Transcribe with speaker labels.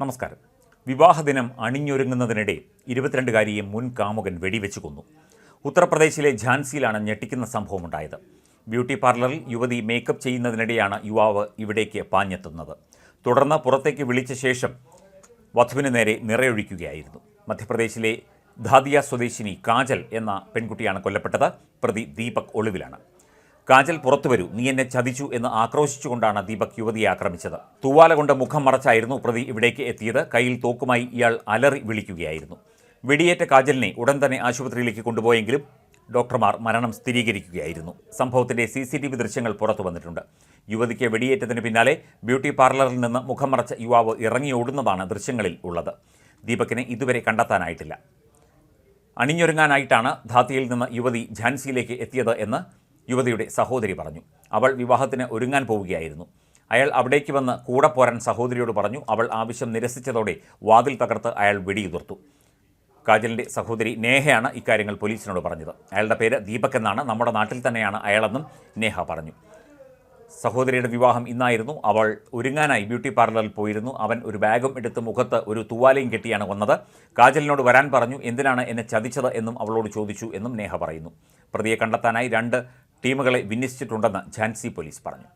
Speaker 1: നമസ്കാരം. വിവാഹദിനം അണിഞ്ഞൊരുങ്ങുന്നതിനിടെ ഇരുപത്തിരണ്ടുകാരിയെ മുൻ കാമുകൻ വെടിവെച്ച് കൊന്നു. ഉത്തർപ്രദേശിലെ ഝാൻസിയിലാണ് ഞെട്ടിക്കുന്ന സംഭവമുണ്ടായത്. ബ്യൂട്ടി പാർലറിൽ യുവതി മേക്കപ്പ് ചെയ്യുന്നതിനിടെയാണ് യുവാവ് ഇവിടേക്ക് പാഞ്ഞെത്തുന്നത്. തുടർന്ന് പുറത്തേക്ക് വിളിച്ച ശേഷം വധുവിന് നേരെ നിറയൊഴിക്കുകയായിരുന്നു. മധ്യപ്രദേശിലെ ധാദിയ സ്വദേശിനി കാജൽ എന്ന പെൺകുട്ടിയാണ് കൊല്ലപ്പെട്ടത്. പ്രതി ദീപക് ഒളിവിലാണ്. കാജൽ പുറത്തു വരൂ. നീ എന്നെ ചതിച്ചു എന്ന് ആക്രോശിച്ചുകൊണ്ടാണ് ദീപക് യുവതിയെ ആക്രമിച്ചത്. തൂവാല കൊണ്ട് മുഖം മറച്ചായിരുന്നു പ്രതി ഇവിടേക്ക് എത്തിയത്. കയ്യിൽ തോക്കുമായി ഇയാൾ അലറി വിളിക്കുകയായിരുന്നു. വെടിയേറ്റ കാജലിനെ ഉടൻ തന്നെ ആശുപത്രിയിലേക്ക് കൊണ്ടുപോയെങ്കിലും ഡോക്ടർമാർ മരണം സ്ഥിരീകരിക്കുകയായിരുന്നു. സംഭവത്തിന്റെ സി സി ടി വി ദൃശ്യങ്ങൾ പുറത്തു വന്നിട്ടുണ്ട്. യുവതിക്ക് വെടിയേറ്റതിന് പിന്നാലെ ബ്യൂട്ടി പാർലറിൽ നിന്ന് മുഖം മറച്ച യുവാവ് ഇറങ്ങിയോടുന്നതാണ് ദൃശ്യങ്ങളിൽ ഉള്ളത്. ദീപകിനെ ഇതുവരെ കണ്ടെത്താനായിട്ടില്ല. അണിഞ്ഞൊരുങ്ങാനായിട്ടാണ് ധാത്തിയിൽ നിന്ന് യുവതി ഝാൻസിയിലേക്ക് എത്തിയത് എന്ന് യുവതിയുടെ സഹോദരി പറഞ്ഞു. അവൾ വിവാഹത്തിന് ഒരുങ്ങാൻ പോവുകയായിരുന്നു. അയാൾ അവിടേക്ക് വന്ന് കൂടെ പോരാൻ സഹോദരിയോട് പറഞ്ഞു. അവൾ ആവശ്യം നിരസിച്ചതോടെ വാതിൽ തകർത്ത് അയാൾ വെടിയുതിർത്തു കാജലിന്റെ സഹോദരി നേഹയാണ് ഇക്കാര്യങ്ങൾ പോലീസിനോട് പറഞ്ഞത്. അയാളുടെ പേര് ദീപക് എന്നാണ്. നമ്മുടെ നാട്ടിൽ തന്നെയാണ് അയാളെന്നും നേഹ പറഞ്ഞു. സഹോദരിയുടെ വിവാഹം ഇന്നായിരുന്നു. അവൾ ഒരുങ്ങാനായി ബ്യൂട്ടി പാർലറിൽ പോയിരുന്നു. അവൻ ഒരു ബാഗും എടുത്ത് മുഖത്ത് ഒരു തുവാലയും കെട്ടിയാണ് വന്നത്. കാജലിനോട് വരാൻ പറഞ്ഞു. എന്തിനാണ് എന്നെ ചതിച്ചത് എന്നും അവളോട് ചോദിച്ചു എന്നും നേഹ പറയുന്നു. പ്രതിയെ കണ്ടെത്താനായി രണ്ട് ടീമുകളെ വിന്യസിച്ചിട്ടുണ്ടെന്ന് ഝാൻസി പോലീസ് പറഞ്ഞു